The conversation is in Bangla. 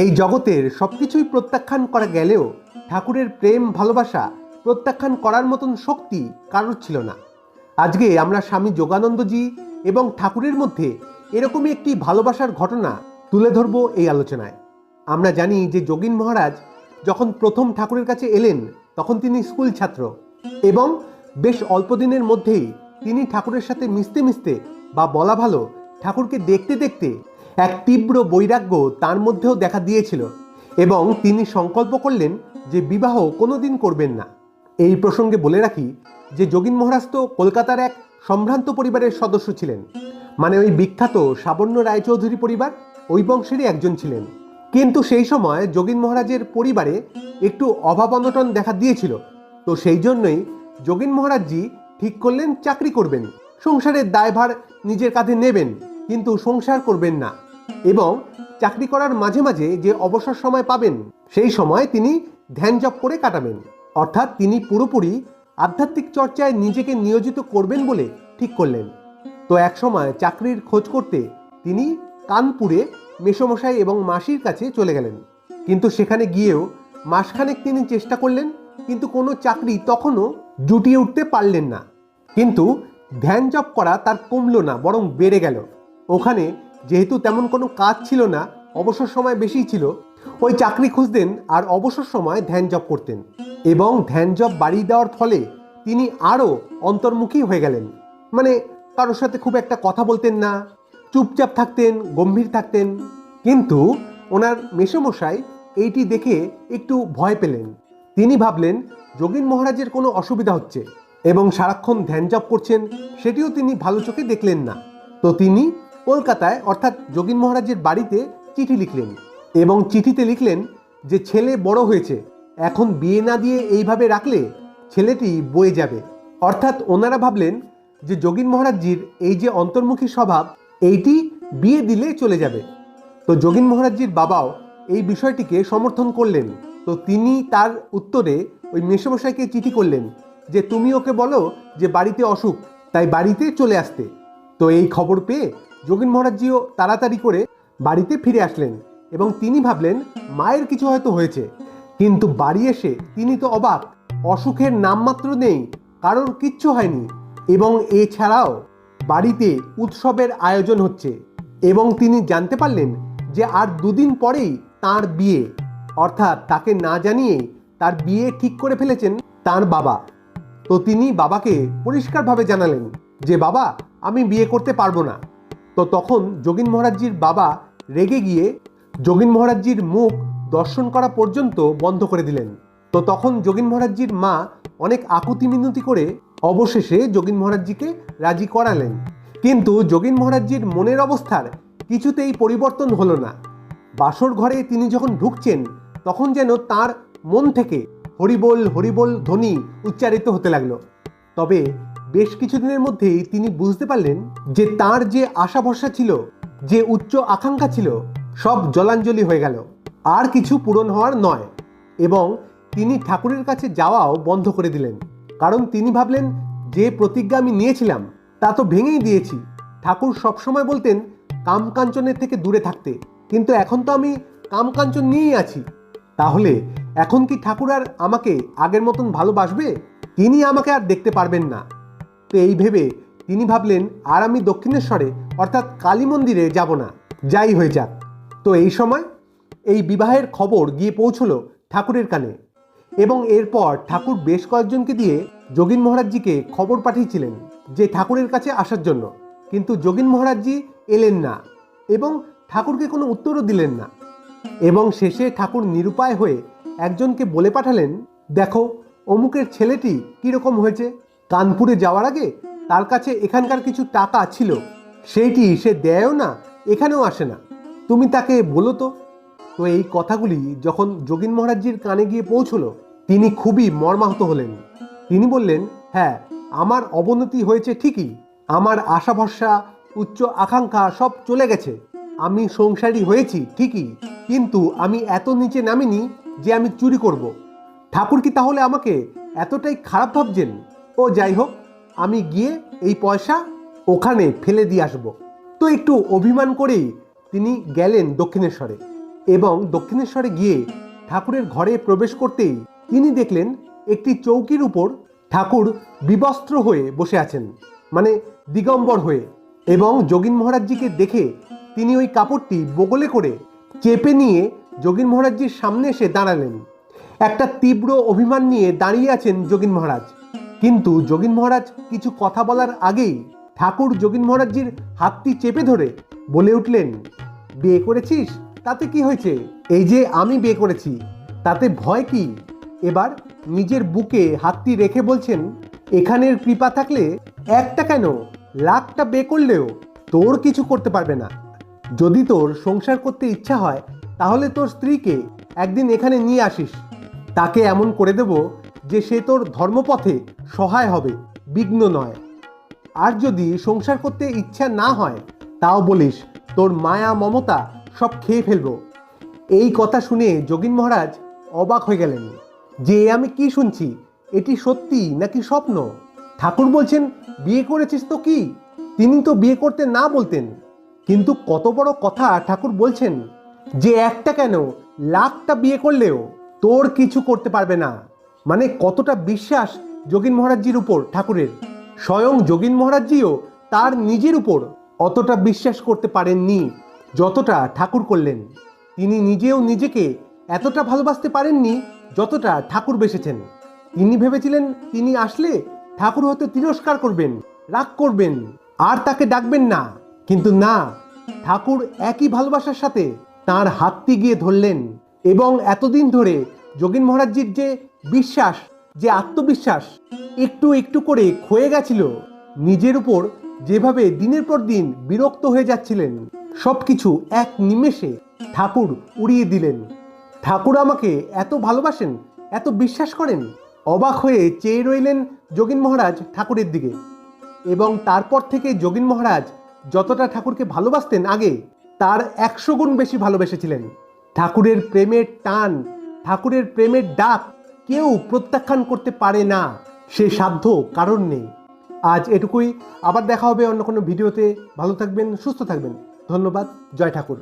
এই জগতের সবকিছুই প্রত্যাখ্যান করা গেলেও ঠাকুরের প্রেম, ভালোবাসা প্রত্যাখ্যান করার মতন শক্তি কারোর ছিল না। আজকে আমরা স্বামী যোগানন্দজি এবং ঠাকুরের মধ্যে এরকমই একটি ভালোবাসার ঘটনা তুলে ধরব এই আলোচনায়। আমরা জানি যে যোগিন মহারাজ যখন প্রথম ঠাকুরের কাছে এলেন, তখন তিনি স্কুল ছাত্র এবং বেশ অল্প দিনের মধ্যেই তিনি ঠাকুরের সাথে মিশতে মিশতে বা বলা ভালো ঠাকুরকে দেখতে দেখতে এক তীব্র বৈরাগ্য তার মধ্যেও দেখা দিয়েছিল এবং তিনি সংকল্প করলেন যে বিবাহ কোনোদিন করবেন না। এই প্রসঙ্গে বলে রাখি যে যোগিন মহারাজ তো কলকাতার এক সম্ভ্রান্ত পরিবারের সদস্য ছিলেন। মানে ওই বিখ্যাত সাবর্ণ রায়চৌধুরী পরিবার, ওই বংশেরই একজন ছিলেন। কিন্তু সেই সময় যোগিন মহারাজের পরিবারে একটু অভাব অনটন দেখা দিয়েছিল। তো সেই জন্যই যোগিন মহারাজজি ঠিক করলেন, চাকরি করবেন। সংসারের দায়ভার নিজের কাঁধে নেবেন, কিন্তু সংসার করবেন না। এবং চাকরি করার মাঝে মাঝে যে অবসর সময় পাবেন, সেই সময় তিনি ধ্যান জপ করে কাটাবেন। অর্থাৎ তিনি পুরোপুরি আধ্যাত্মিক চর্চায় নিজেকে নিয়োজিত করবেন বলে ঠিক করলেন। তো একসময় চাকরির খোঁজ করতে তিনি কানপুরে মেসমশাই এবং মাসির কাছে চলে গেলেন। কিন্তু সেখানে গিয়েও মাসখানেক তিনি চেষ্টা করলেন, কিন্তু কোনো চাকরি তখনও জুটিয়ে উঠতে পারলেন না। কিন্তু ধ্যান জপ করা তার কমলো না, বরং বেড়ে গেল। ওখানে যেহেতু তেমন কোনো কাজ ছিল না, অবসর সময় বেশি ছিল, ওই চাকরি খুঁজতেন আর অবসর সময় ধ্যান জপ করতেন। এবং ধ্যান জপ বাড়িয়ে দেওয়ার ফলে তিনি আরও অন্তর্মুখী হয়ে গেলেন। মানে কারোর সাথে খুব একটা কথা বলতেন না, চুপচাপ থাকতেন, গম্ভীর থাকতেন। কিন্তু ওনার মেসমশাই এইটি দেখে একটু ভয় পেলেন। তিনি ভাবলেন, যোগিন মহারাজের কোনো অসুবিধা হচ্ছে এবং সারাক্ষণ ধ্যান জপ করছেন, সেটিও তিনি ভালো চোখে দেখলেন না। তো তিনি কলকাতায়, অর্থাৎ যোগিন মহারাজের বাড়িতে চিঠি লিখলেন এবং চিঠিতে লিখলেন যে, ছেলে বড় হয়েছে, এখন বিয়ে না দিয়ে এইভাবে রাখলে ছেলেটি বয়ে যাবে। অর্থাৎ ওনারা ভাবলেন যে, যোগিন মহারাজজির এই যে অন্তর্মুখী স্বভাব, এইটি বিয়ে দিলে চলে যাবে। তো যোগিন মহারাজজির বাবাও এই বিষয়টিকে সমর্থন করলেন। তো তিনি তার উত্তরে ওই মেসমশাইকে চিঠি করলেন যে, তুমি ওকে বলো যে, বাড়িতে অসুখ, তাই বাড়িতে চলে আসতে। তো এই খবর পেয়ে যোগিন মহারাজজিও তাড়াতাড়ি করে বাড়িতে ফিরে আসলেন এবং তিনি ভাবলেন, মায়ের কিছু হয়তো হয়েছে। কিন্তু বাড়ি এসে তিনি তো অবাক, অসুখের নামমাত্র নেই, কারোর কিচ্ছু হয়নি এবং এছাড়াও বাড়িতে উৎসবের আয়োজন হচ্ছে এবং তিনি জানতে পারলেন যে আর দুদিন পরেই তার বিয়ে। অর্থাৎ তাকে না জানিয়ে তার বিয়ে ঠিক করে ফেলেছেন তার বাবা। তো তিনি বাবাকে পরিষ্কারভাবে জানালেন। যে, বাবা, আমি বিয়ে করতে পারব না। তো তখন যোগিন মহারাজজির বাবা রেগে গিয়ে যোগিন মহারাজজির মুখ দর্শন করা পর্যন্ত বন্ধ করে দিলেন। তো তখন যোগিন মহারাজজির মা অনেক আকুতি মিনতি করে অবশেষে যোগিন মহারাজজিকে রাজি করালেন। কিন্তু যোগিন মহারাজজির মনের অবস্থার কিছুতেই পরিবর্তন হলো না। বাসর ঘরে তিনি যখন ঢুকছেন, তখন যেন তার মন থেকে হরিবোল হরিবোল ধ্বনি উচ্চারিত হতে লাগল। তবে বেশ কিছুদিনের মধ্যেই তিনি বুঝতে পারলেন যে তার যে আশা ভরসা ছিল, যে উচ্চ আকাঙ্ক্ষা ছিল, সব জলাঞ্জলি হয়ে গেল। আর কিছু পূরণ হওয়ার নয় এবং তিনি ঠাকুরের কাছে যাওয়াও বন্ধ করে দিলেন। কারণ তিনি ভাবলেন, যে প্রতিজ্ঞা আমি নিয়েছিলাম, তা তো ভেঙেই দিয়েছি। ঠাকুর সবসময় বলতেন, কামকাঞ্চনের থেকে দূরে থাকতে। কিন্তু এখন তো আমি কামকাঞ্চন নিয়েই আছি। তাহলে এখন কি ঠাকুর আর আমাকে আগের মতন ভালোবাসবে? তিনি আমাকে আর দেখতে পারবেন না। তো এই ভেবে তিনি ভাবলেন, আর আমি দক্ষিণেশ্বরে, অর্থাৎ কালী মন্দিরে যাব না। যাই হয়ে যাক। তো এই সময় এই বিবাহের খবর গিয়ে পৌঁছলো ঠাকুরের কানে এবং এরপর ঠাকুর বেশ কয়েকজনকে দিয়ে যোগিন মহারাজজিকে খবর পাঠিয়েছিলেন যে ঠাকুরের কাছে আসার জন্য। কিন্তু যোগিন মহারাজজি এলেন না এবং ঠাকুরকে কোনো উত্তরও দিলেন না। এবং শেষে ঠাকুর নিরুপায় হয়ে একজনকে বলে পাঠালেন, দেখো, অমুকের ছেলেটি কীরকম হয়েছে? কানপুরে যাওয়ার আগে তার কাছে এখানকার কিছু টাকা ছিল। সেইটি সে দেয়ও না, এখানেও আসে না। তুমি তাকে বলো তো। তো এই কথাগুলি যখন যোগিন মহারাজজির কানে গিয়ে পৌঁছলো, তিনি খুবই মর্মাহত হলেন। তিনি বললেন হ্যাঁ আমার অবনতি হয়েছে ঠিকই। আমার আশা ভরসা উচ্চ আকাঙ্ক্ষা সব চলে গেছে। আমি সংসারী হয়েছি ঠিকই। কিন্তু আমি এত নিচে নামিনি যে আমি চুরি করব। ঠাকুর কি তাহলে আমাকে এতটাই খারাপ ভাবছেন? ও যাই হোক, আমি গিয়ে এই পয়সা ওখানে ফেলে দিয়ে আসব। তো একটু অভিমান করেই তিনি গেলেন দক্ষিণেশ্বরে এবং দক্ষিণেশ্বরে গিয়ে ঠাকুরের ঘরে প্রবেশ করতেই তিনি দেখলেন একটি চৌকির উপর ঠাকুর বিবস্ত্র হয়ে বসে আছেন মানে দিগম্বর হয়ে এবং যোগিন মহারাজজিকে দেখে তিনি ওই কাপড়টি বগলে করে চেপে নিয়ে যোগিন মহারাজজির সামনে এসে দাঁড়ালেন। একটা তীব্র অভিমান নিয়ে দাঁড়িয়ে আছেন যোগিন মহারাজ। কিন্তু যোগিন মহারাজ কিছু কথা বলার আগেই ঠাকুর যোগিন মহারাজজির হাতটি চেপে ধরে বলে উঠলেন, বিয়ে করেছিস? তাতে কি হয়েছে? এই যে আমি বিয়ে করেছি, তাতে ভয় কি? এবার নিজের বুকে হাতটি রেখে বলছেন, এখানের কৃপা থাকলে একটা কেন? লাখটা বে করলেও তোর কিছু করতে পারবে না। যদি তোর সংসার করতে ইচ্ছা হয়, তাহলে তোর স্ত্রীকে একদিন এখানে নিয়ে আসিস। তাকে এমন করে দেব যে সে তোর ধর্মপথে সহায় হবে, বিঘ্ন নয়। আর যদি সংসার করতে ইচ্ছা না হয়, তাও বলিস, তোর মায়া, মমতা সব খেয়ে ফেলব। এই কথা শুনে যোগিন মহারাজ অবাক হয়ে গেলেন। যে আমি কি শুনছি, এটি সত্যি নাকি স্বপ্ন? ঠাকুর বলছেন, বিয়ে করেছিস তো কি? তিনি তো বিয়ে করতে না বলতেন। কিন্তু কত বড় কথা ঠাকুর বলছেন, যে একটা কেন, লাখটা বিয়ে করলেও তোর কিছু করতে পারবে না। মানে কতটা বিশ্বাস যোগিন মহারাজজির উপর, ঠাকুরের? স্বয়ং যোগিন মহারাজজিও তার নিজের উপর অতটা বিশ্বাস করতে পারেননি, যতটা ঠাকুর করলেন। তিনি নিজেও নিজেকে এতটা ভালোবাসতে পারেননি, যতটা ঠাকুর বেসেছেন। তিনি ভেবেছিলেন তিনি আসলে ঠাকুর হয়তো তিরস্কার করবেন, রাগ করবেন, আর তাকে ডাকবেন না। কিন্তু না, ঠাকুর একই ভালোবাসার সাথে তার হাতটি গিয়ে ধরলেন এবং এতদিন ধরে যোগিন মহারাজজির যে বিশ্বাস, যে আত্মবিশ্বাস, একটু একটু করে ক্ষয়ে গেছিল। নিজের উপর যেভাবে দিনের পর দিন বিরক্ত হয়ে যাচ্ছিলেন, সবকিছু এক নিমেষে ঠাকুর উড়িয়ে দিলেন। ঠাকুর আমাকে এত ভালোবাসেন, এত বিশ্বাস করেন, অবাক হয়ে চেয়ে রইলেন যোগিন মহারাজ ঠাকুরের দিকে। এবং তারপর থেকে যোগিন মহারাজ যতটা ঠাকুরকে ভালোবাসতেন আগে, তার একশো গুণ বেশি ভালোবেসেছিলেন। ঠাকুরের প্রেমের টান ঠাকুরের প্রেমের ডাক কেউ প্রত্যাখ্যান করতে পারে না। সে সাধ্য কারণ নেই। আজ এটুকুই। আবার দেখা হবে অন্য কোনো ভিডিওতে। ভালো থাকবেন, সুস্থ থাকবেন। ধন্যবাদ। জয় ঠাকুর।